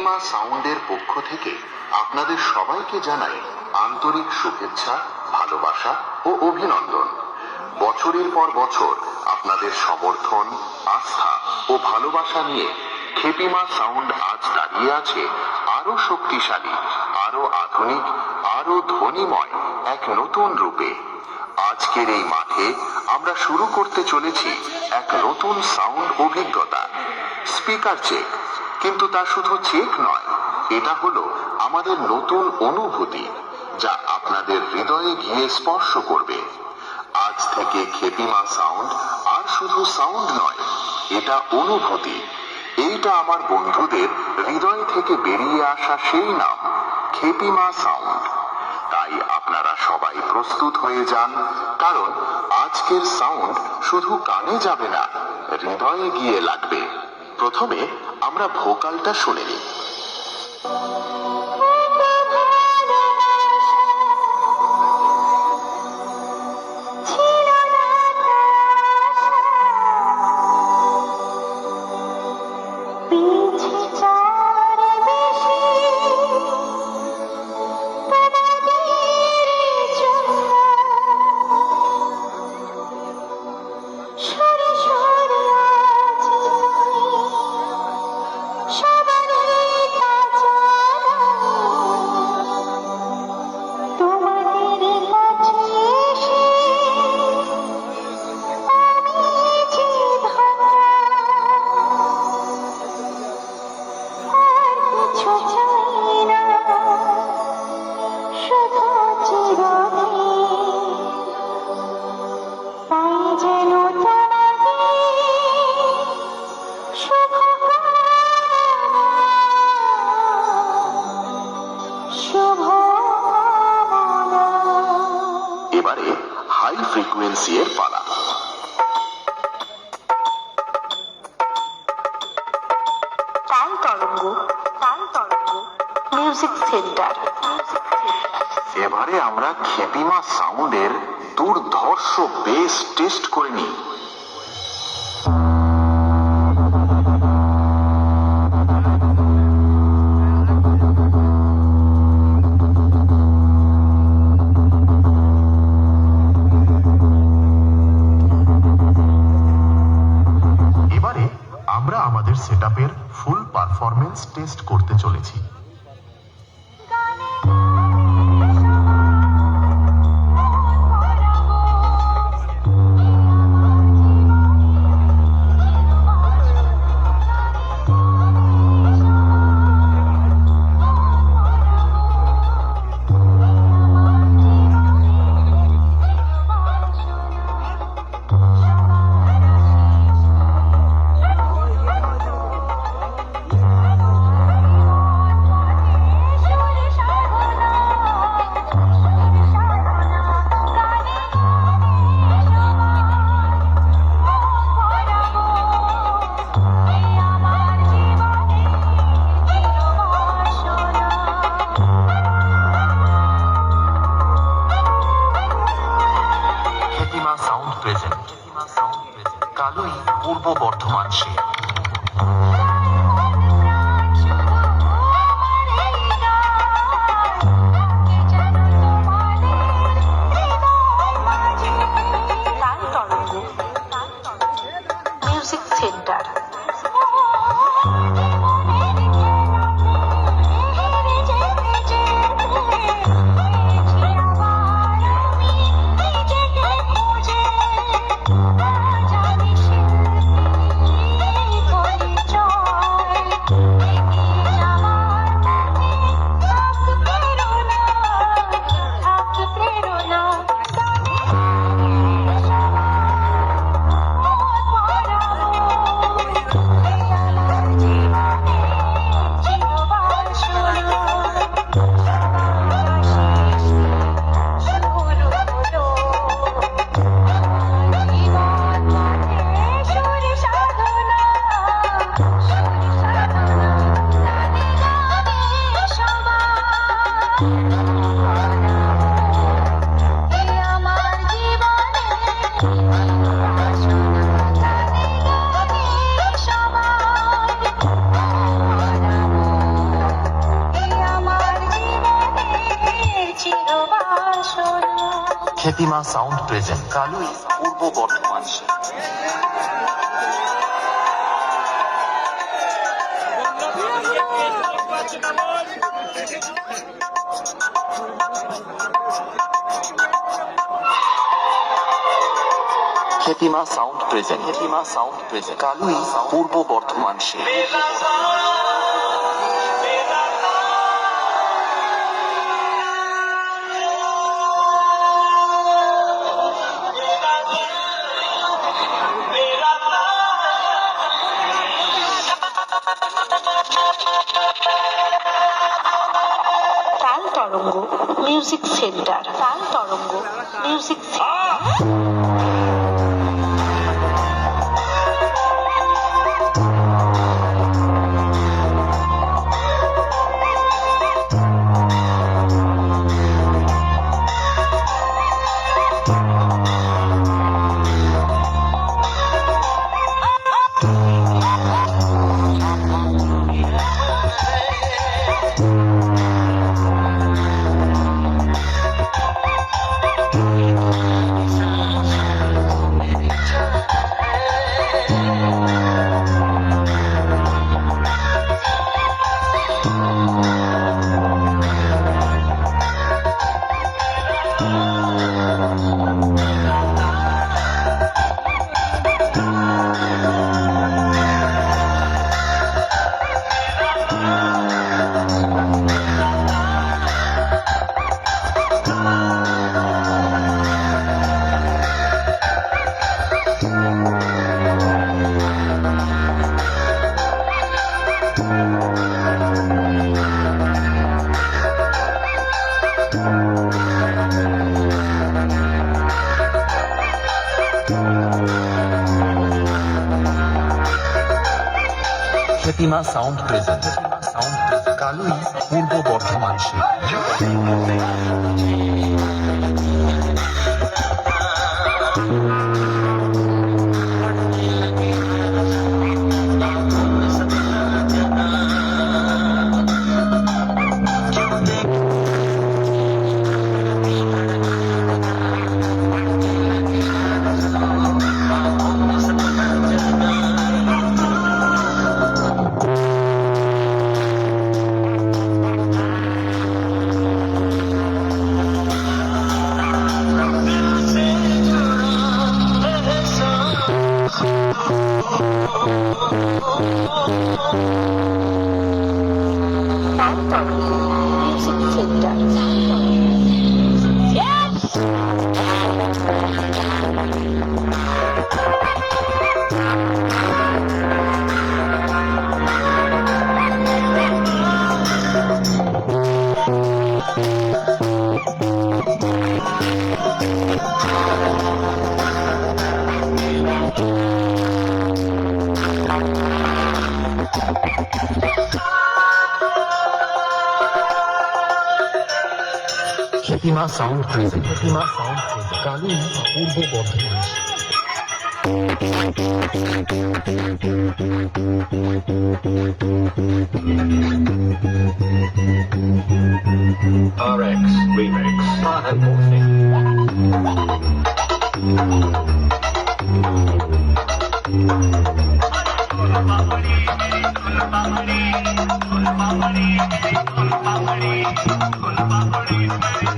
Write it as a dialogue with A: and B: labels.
A: খেপিমা সাউন্ডের পক্ষ থেকে আপনাদের সবাইকে জানাই আন্তরিক শুভেচ্ছা, ভালোবাসা ও অভিনন্দন। বছরের পর বছর আপনাদের সমর্থন, আস্থা ও ভালোবাসা নিয়ে খেপিমা সাউন্ড আজ দাঁড়িয়ে আছে আরও শক্তিশালী আরও আধুনিক আরও ধ্বনিময় এক নতুন রূপে। আজকের এই মাঠে আমরা শুরু করতে চলেছি এক নতুন সাউন্ড অভিজ্ঞতা। Speaker check. কিন্তু তা শুধু চেক নয়, এটা হলো আমাদের নতুন অনুভূতি, যা আপনাদের হৃদয়ে গিয়ে স্পর্শ করবে। আজ থেকে খেপিমা সাউন্ড, আর শুধু সাউন্ড নয়, এটা অনুভূতি। এইটা আমার বন্ধুদের হৃদয় থেকে বেরিয়ে আসা সেই নাম, খেপিমা সাউন্ড। তাই আপনারা সবাই প্রস্তুত হয়ে যান, কারণ আজকের সাউন্ড শুধু কানে যাবে না, হৃদয়ে গিয়ে লাগবে। প্রথমে আমরা ভোকালটা শুনে নিই। ফ্রিকোয়েন্সি এর পালা
B: তাল তরঙ্গ তাল Tarang music centre music centre
A: এবারে আমরা খেপিমা সাউন্ডের দুর্ধর্ষ বেস টেস্ট করে নিই। এবারে আমরা আমাদের সেটআপের ফুল পারফরমেন্স টেস্ট করতে চলেছি। Present Kalui Purba Bardhaman say
C: Khyatima sound present Kalui Purba Bardhaman Thank you. Khyatima sound present. Khyatima sound present. Kalui Purba Bardhaman say
A: Tarang. Music centre Tal Tarang. Music centre
C: Khyatima sound present sound Kalui Purba Bardhaman say
A: Thank you.
C: Khyatima sound present Khyatima sound present Kalui Purba Bardhaman say
D: RX Remix. and Morphing.
C: Oh.